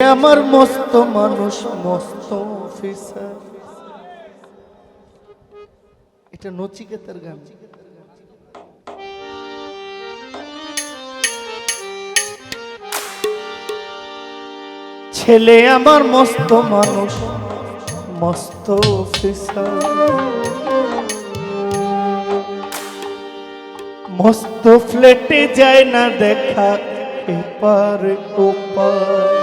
আমার মস্ত মানুষ, মস্ত অফিসার এটা নচিকেতার গান। ছেলে আমার মস্ত মানুষ, মস্ত অফিসার মস্ত ফ্লেটে যায় না দেখা, এপার ওপার।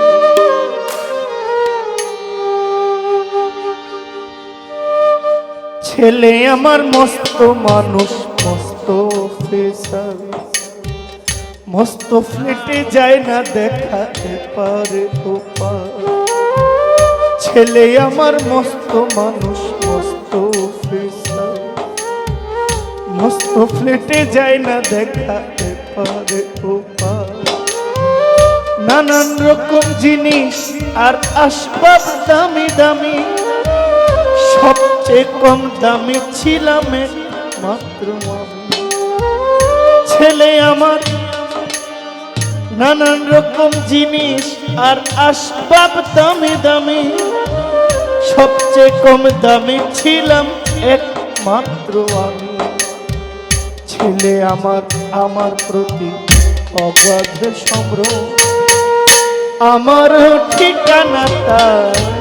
ছেলে আমার মস্ত মানুষ, মস্ত মস্ত ফ্লেটে যায় না দেখা এপারে ওপার। ছেলে আমার মস্ত মানুষ, মস্ত মস্ত ফ্লেটে যায় না দেখা এপারে ওপার। নানান রকম জিনিস আর আসবাব দামি দামি। সবচেয়ে কম দামি ছিলাম মাত্র ছেলে আমার, নানান রকম জিনিস আর আসবাব দামি দামি। সবচেয়ে কম দামি ছিলাম একমাত্র আমি। ছেলে আমার আমার প্রতি অগাধ সম্ভ্রম। আমার ঠিকানা তার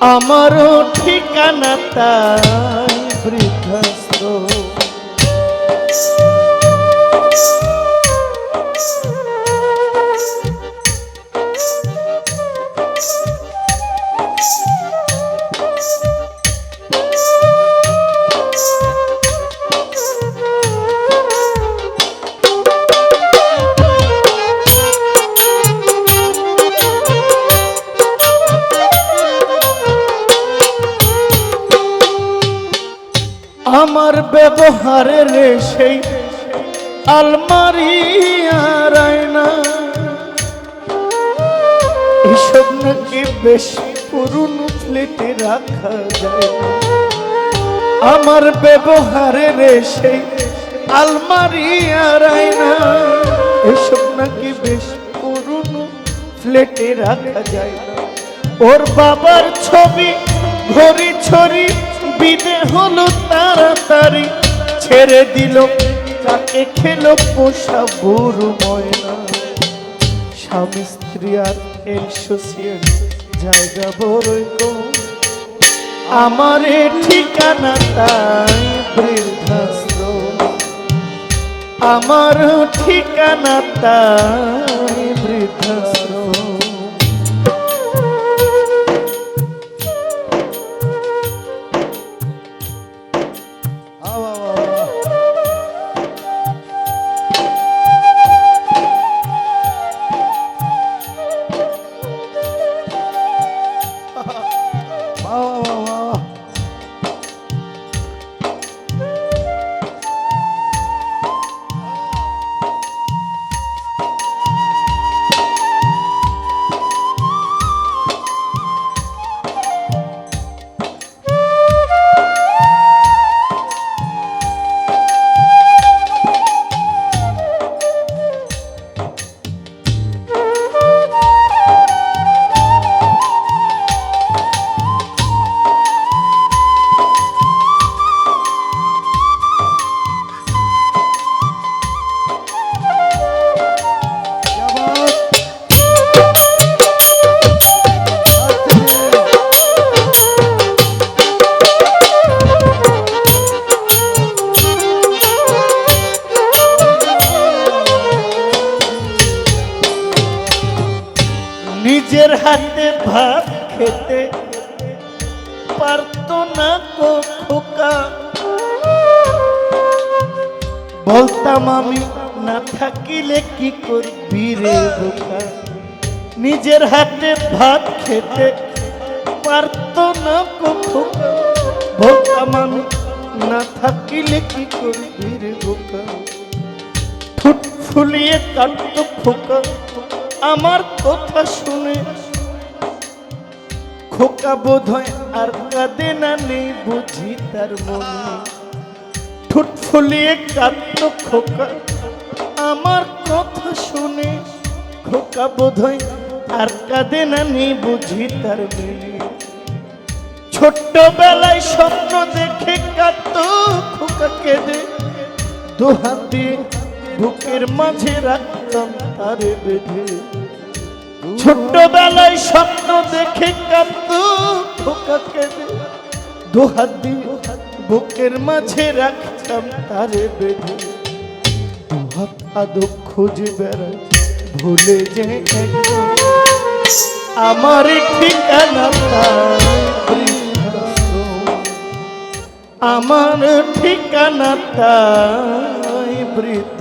আমার ঠিকানা তাই বৃদ্ধাশ্রম। আমার ব্যবহারের সেই আলমারি আর এসব নাকি বেশি পুরনো প্লেটে রাখা যায় না। আমার ব্যবহারের সেই আলমারি আর আয়না। এসব নাকি বেশ পুরনো ফ্লেটে রাখা যায় না। ওর বাবার ছবি ঘড়ি ছড়ি বিদে হলো তাড়াতাড়ি, ছেড়ে দিল, তাকে খেলো পোষা বুড়ো ময়না। স্বামী, স্ত্রী আর এসোসিয়েট জায়গা বড়ই কম। আমার ঠিকানা তাই বৃদ্ধাশ্রম। আমার ঠিকানা তাই নিজের হাতে ভাত খেতে পারতো না কো খোকা। বলতাম আমি না থাকিলে কি করবি রে বোকা নিজের হাতে ভাত খেতে পারতো না কো খোকা। বলতাম আমি না থাকিলে কি করবি রে বোকা ঠুট ফুলিয়ে কাটতো খোকা। আমার কথা শুনে। খোকা বোধ হয় আর কাঁদে না নেই বুঝি তার মনে। ঠুট ফুলিয়ে কাঁদতো খোকা, আমার কথা শুনে। খোকা বোধই আর কাঁদে না নি বুঝি তার মেয়ে ছোট্টবেলায় স্বপ্ন দেখে কাঁদত খোকা কেঁদে। দুহাত দিয়ে বুকের মাঝে রাখতাম তারে বেঁধে। ছোট্টবেলায় স্বপ্ন দেখে দুহাত বুকের মাঝে রাখতাম বেঁধে। দুহাত আদব খুঁজে ভুলে যে আমার ঠিকানা আমার ঠিকানা তাই বৃদ্ধাশ্রম।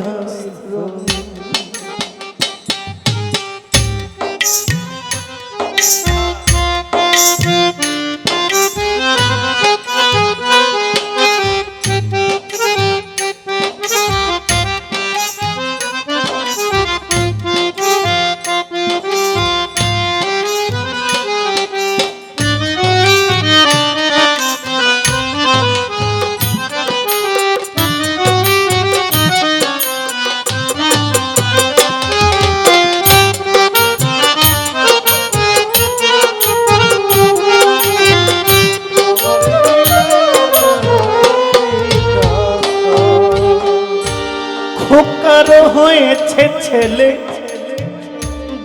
হয়েছে ছেলে।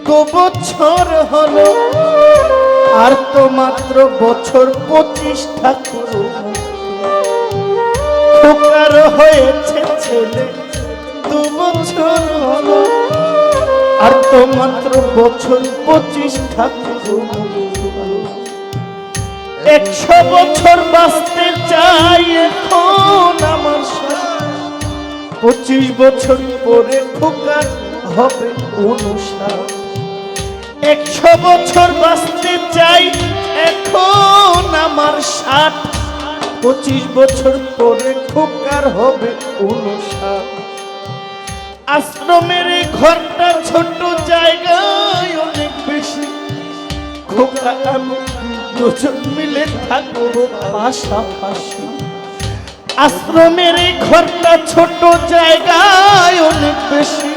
দু বছর হলো, আর তো মাত্র বছর পঁচিশ ঠাকুর। খোকার হয়েছে ছেলে, দু বছর হলো, আর তো মাত্র বছর পঁচিশ ঠাকুর। একশো বছর বাঁচতে চাই এখন আমার সাথে পঁচিশ বছর পরে খোকার হবে অনুসার একশো বছর বাঁচতে চাই এখন আমার ষাট। পঁচিশ বছর পরে খোকার হবে অনুসার আশ্রমের ঘরটা ছোট জায়গায় অনেক বেশি। খোকা আমি দুজন মিলে থাকব পাশাপাশি। আশ্রমের ঘরটা ছোট জায়গায় অনেক বেশি।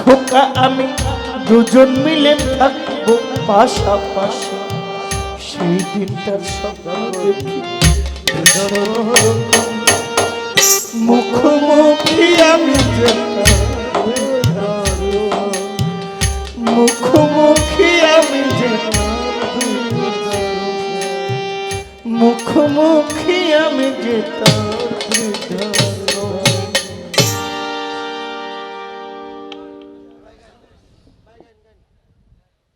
খোকা আমি দুজন মিলে থাকব পাশাপাশি। সেই দিনটার সকাল দেখি মুখোমুখি আমি যেতাম মুখোমুখি